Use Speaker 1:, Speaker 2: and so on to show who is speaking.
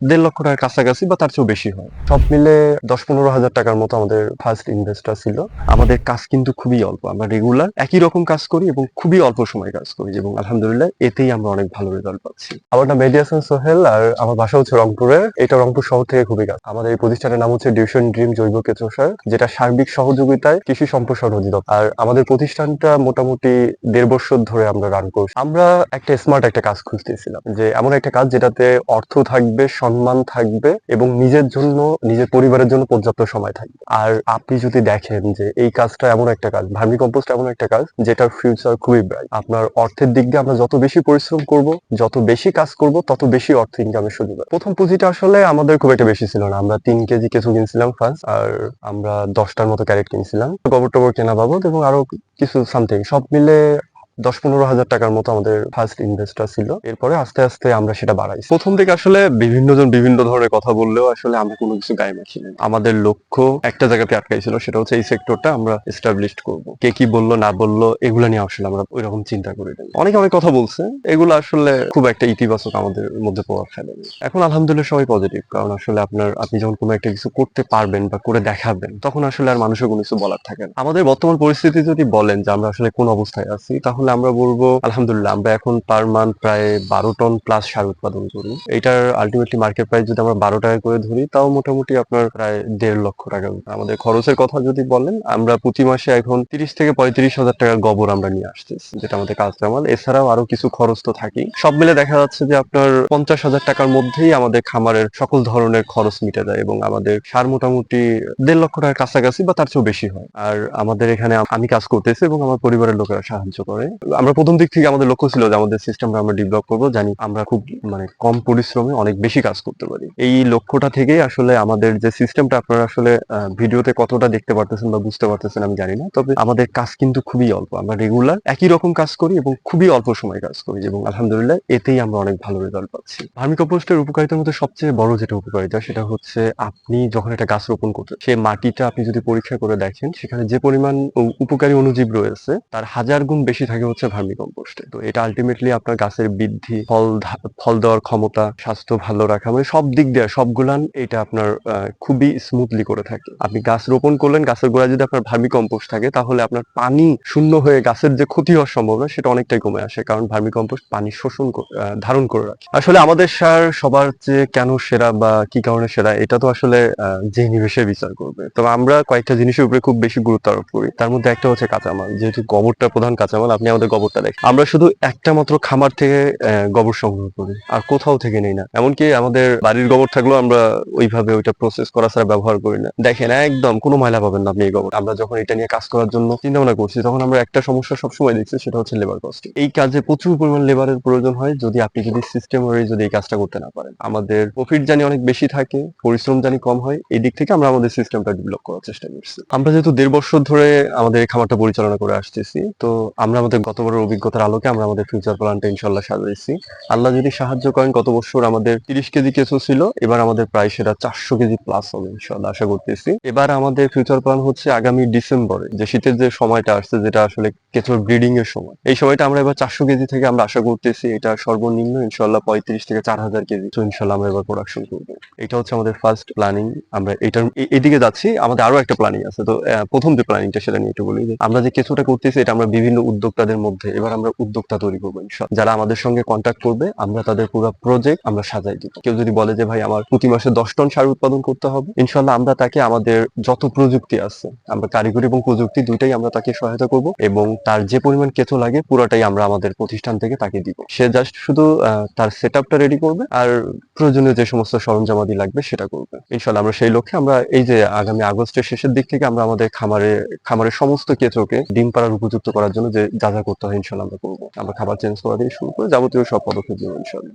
Speaker 1: দেড় লক্ষ টাকার কাছাকাছি বা তার চেয়েও বেশি হয়। সব মিলে দশ পনেরো হাজার টাকার মতো আমাদের ফার্স্ট ইনভেস্টটা ছিল। আমাদের কাজ কিন্তু খুবই অল্প। আমরা রেগুলার একই রকম কাজ করি এবং খুবই অল্প সময় কাজ করি এবং আলহামদুলিল্লাহ এতেই আমরা অনেক ভালো রেজাল্ট পাচ্ছি। আমার নাম মেহেদি সোহেল আর আমার বাসা হচ্ছে রংপুরে এটা রংপুর শহর থেকে খুবই কাজ আমাদের এই প্রতিষ্ঠানের নাম হচ্ছে ডিউশন ড্রিম জৈব কেঁচো যেটা সার্বিক সহযোগিতায় কৃষি সম্প্রসারণ অধিদপ্তর। আর আমাদের প্রতিষ্ঠানটা মোটামুটি দেড় বছর ধরে আমরা রান করছি। আমরা একটা স্মার্ট একটা কাজ খুঁজতেছিলাম যে এমন একটা কাজ যেটাতে অর্থ থাকবে সম্মান থাকবে এবং নিজের জন্য, নিজের পরিবারের জন্য পর্যাপ্ত সময় থাকবে। আর আপনি যদি দেখেন যে এই কাজটা এমন একটা কাজ, ভার্মি কম্পোস্ট এমন একটা কাজ, যেটার ফিউচার খুবই ব্রাইট আপনার অর্থের দিক দিয়ে আমরা যত বেশি পরিশ্রম করব, যত বেশি কাজ করব, তত বেশি অর্থ ইনকামের সুযোগ। প্রথম পুঁজিটা আসলে আমাদের খুব একটা বেশি ছিল না। আমরা তিন কেজি কেঁচু কিনছিলাম ফার্স্ট আর আমরা দশটার মতো ক্যারেট কিনছিলাম। গোবর টোবর কেনা বাবদ এবং আরও কিছু সামথিং সব মিলে দশ পনেরো হাজার টাকার মতো আমাদের ফার্স্ট ইনভেস্টটা ছিল। এরপরে আস্তে আস্তে আমরা সেটা বাড়াই প্রথম থেকে আসলে বিভিন্ন জন বিভিন্ন ধরনের কথা বললেও আসলে আমরা কোনো কিছু গায়ে মাখিনি আমাদের লক্ষ্য একটা জায়গাতে আটকাইছিল, সেটা হচ্ছে এই সেক্টরটা আমরা এস্টাবলিশ করব। কে কি বলল, না বলল, এগুলো নিয়ে আসলে আমরা ওই রকম চিন্তা করি নাই। অনেকে অনেক কথা বলছে, এগুলো আসলে খুব একটা ইতিবাচক আমাদের মধ্যে প্রভাব ফেলেনি এখন আলহামদুলিল্লাহ সবাই পজিটিভ কারণ আসলে আপনার, আপনি যখন কোনো একটা কিছু করতে পারবেন বা করে দেখাবেন, তখন আসলে আর মানুষের কোনো কিছু বলার থাকে না। আমাদের বর্তমান পরিস্থিতি যদি বলেন যে আমরা আসলে কোন অবস্থায় আছি, তাহলে আমরা বলব, আলহামদুলিল্লাহ, আমরা এখন পার মান্থ প্রায় বারো টন প্লাস সার উৎপাদন করি। এটার আলটিমেটলি মার্কেট প্রাইস যদি আমরা বারো টাকা করে ধরি, তাও মোটামুটি আপনার প্রায় দেড় লক্ষ টাকা। আমাদের খরচের কথা যদি বলেন, আমরা প্রতি মাসে এখন তিরিশ থেকে পঁয়ত্রিশ হাজার টাকার গোবর আমরা নিয়ে আসতেছি, যেটা আমাদের কাঁচামাল এছাড়াও আরও কিছু খরচ তো থাকেই। সব মিলে দেখা যাচ্ছে যে আপনার পঞ্চাশ হাজার টাকার মধ্যেই আমাদের খামারের সকল ধরনের খরচ মিটে যায় এবং আমাদের সার মোটামুটি দেড় লক্ষ টাকার কাছাকাছি বা তার চেয়েও বেশি হয়। আর আমাদের এখানে আমি কাজ করতেছি এবং আমার পরিবারের লোকেরা সাহায্য করে। আমরা প্রথম দিক থেকে আমাদের লক্ষ্য ছিল যে আমাদের সিস্টেমটা আমরা ডেভেলপ করব, জানি আমরা খুব মানে কম পরিশ্রমে অনেক বেশি কাজ করতে পারি। এই লক্ষ্যটা থেকেই আসলে আমাদের যে সিস্টেমটা আপনারা আসলে ভিডিওতে কতটা দেখতে পারতেছেন বা বুঝতে পারতেছেন আমি জানি না, তবে আমাদের কাজ কিন্তু খুবই অল্প। আমরা রেগুলার একই রকম কাজ করি এবং খুবই অল্প সময় কাজ করি এবং আলহামদুলিল্লাহ এতেই আমরা অনেক ভালো রেজাল্ট পাচ্ছি। ভার্মি কম্পোস্টের উপকারিতার মধ্যে সবচেয়ে বড় যেটা উপকারিতা, সেটা হচ্ছে আপনি যখন একটা গাছ রোপণ করছেন সেই মাটিটা আপনি যদি পরীক্ষা করে দেখেন, সেখানে যে পরিমাণ উপকারী অনুজীব রয়েছে, তার হাজার গুণ বেশি থাকে হচ্ছে ভার্মি কম্পোস্টে তো এটা আলটিমেটলি আপনার গাছের বৃদ্ধি, ফল ফল দেওয়ার ক্ষমতা, স্বাস্থ্য ভালো রাখা মানে সব দিক দিয়ে, সবগুলান এটা আপনার খুবই স্মুথলি করে থাকে। আপনি গাছ রোপণ করলেন, গাছের গোড়ায় যদি আপনার ভার্মি কম্পোস্ট থাকে, তাহলে আপনার পানি শূন্য হয়ে গাছের যে ক্ষতি হওয়ার সম্ভাবনা, সেটা অনেকটাই কমে আসে, কারণ ভার্মি কম্পোস্ট পানি শোষণ ধারণ করে রাখে। আসলে আমাদের সার সবার চেয়ে কেন সেরা বা কি কারণে সেরা, এটা তো আসলে যে নিবেশে বিচার করবে। তবে আমরা কয়েকটা জিনিসের উপরে খুব বেশি গুরুত্ব আরোপ করি। তার মধ্যে একটা হচ্ছে কাঁচামাল। যেহেতু গোবরটা প্রধান কাঁচামাল, আপনি আমাদের গোবরটা দেখেন আমরা শুধু একটা মাত্র খামার থেকে গোবর সংগ্রহ করি, আর কোথাও থেকে নেই না। এমনকি আমাদের বাড়ির গোবর থাকলেও আমরা ওইভাবে ওইটা প্রসেস করা ছাড়া ব্যবহার করি না। দেখেন, একদম কোনো ময়লা পাবেন না আপনি এই গোবর। আমরা যখন এটা নিয়ে কাজ করার জন্য চিন্তা ভাবনা করছি, তখন আমরা একটা সমস্যা সবসময় দেখছি, সেটা হচ্ছে লেবার কস্ট এই কাজে প্রচুর পরিমাণ লেবারের প্রয়োজন হয়, যদি আপনি যদি সিস্টেম যদি এই কাজটা করতে না পারেন। আমাদের প্রফিট জানি অনেক বেশি থাকে, পরিশ্রম জানি কম হয় এই দিক থেকে আমরা আমাদের সিস্টেমটা ডেভেলপ করার চেষ্টা করছি। আমরা যেহেতু দেড় বছর ধরে আমাদের খামারটা পরিচালনা করে আসতেছি, তো আমরা আমাদের গতবারের অভিজ্ঞতার আলোকে আমরা আমাদের ফিউচার প্ল্যানটা ইনশাল্লাহ সাজাইছি। আল্লাহ যদি সাহায্য করেন, গত বছর আমাদের তিরিশ কেজি কেঁচো ছিল, এবার আমাদের প্রায় সেটা চারশো কেজি প্লাস হবে ইনশাল্লাহ আশা করতেছি। এবার আমাদের ফিউচার প্ল্যান হচ্ছে আগামী ডিসেম্বরে, যে শীতের যে সময়টা আসছে, যেটা আসলে কেঁচোর ব্রিডিং এর সময়। এই সময়টা আমরা এবার চারশো কেজি থেকে আমরা আশা করতেছি এটা সর্বনিম্ন ইনশাল্লাহ পঁয়ত্রিশ থেকে চার হাজার কেজি। তো ইনশাল্লাহ আমরা এবার প্রোডাকশন করব। এটা হচ্ছে আমাদের ফার্স্ট প্ল্যানিং আমরা এটার এদিকে যাচ্ছি, আমাদের আরও একটা প্ল্যানিং আছে। তো প্রথম যে প্ল্যানিংটা সেটা নিয়ে একটু বলি আমরা যে কেঁচোটা করতেছি, এটা আমরা বিভিন্ন উদ্যোক্তাদের মধ্যে এবার আমরা উদ্যোক্তা তৈরি করব যারা আমাদের সঙ্গে কন্ট্যাক্ট করবে, আমরা তাদের পুরো প্রজেক্ট আমরা সাজাই দিব। কেউ যদি বলে যে, ভাই, আমার প্রতি মাসে দশ টন সার উৎপাদন করতে হবে ইনশাল্লাহ আমরা তাকে আমাদের যত প্রযুক্তি আছে, আমরা কারিগরি এবং প্রযুক্তি দুইটাই আমরা তাকে সহায়তা করব এবং তার যে পরিমাণ কেঁচো লাগে, পুরোটাই আমরা আমাদের প্রতিষ্ঠান থেকে তাকে দিব। সে জাস্ট শুধু তার সেট আপটা রেডি করবে আর প্রয়োজনীয় যে সমস্ত সরঞ্জামাদি লাগবে সেটা করবে। ইনশাল্লাহ আমরা সেই লক্ষ্যে আমরা এই যে আগামী আগস্টের শেষের দিক থেকে আমরা আমাদের খামারে, খামারের সমস্ত কেঁচোকে ডিম পাড়ার উপযুক্ত করার জন্য যে যা যা করতে হয় ইনশাল্লাহ আমরা করব। আমরা খাবার চেঞ্জ করা দিয়ে শুরু করে যাবতীয় সব পদক্ষেপ নেব ইনশাল্লাহ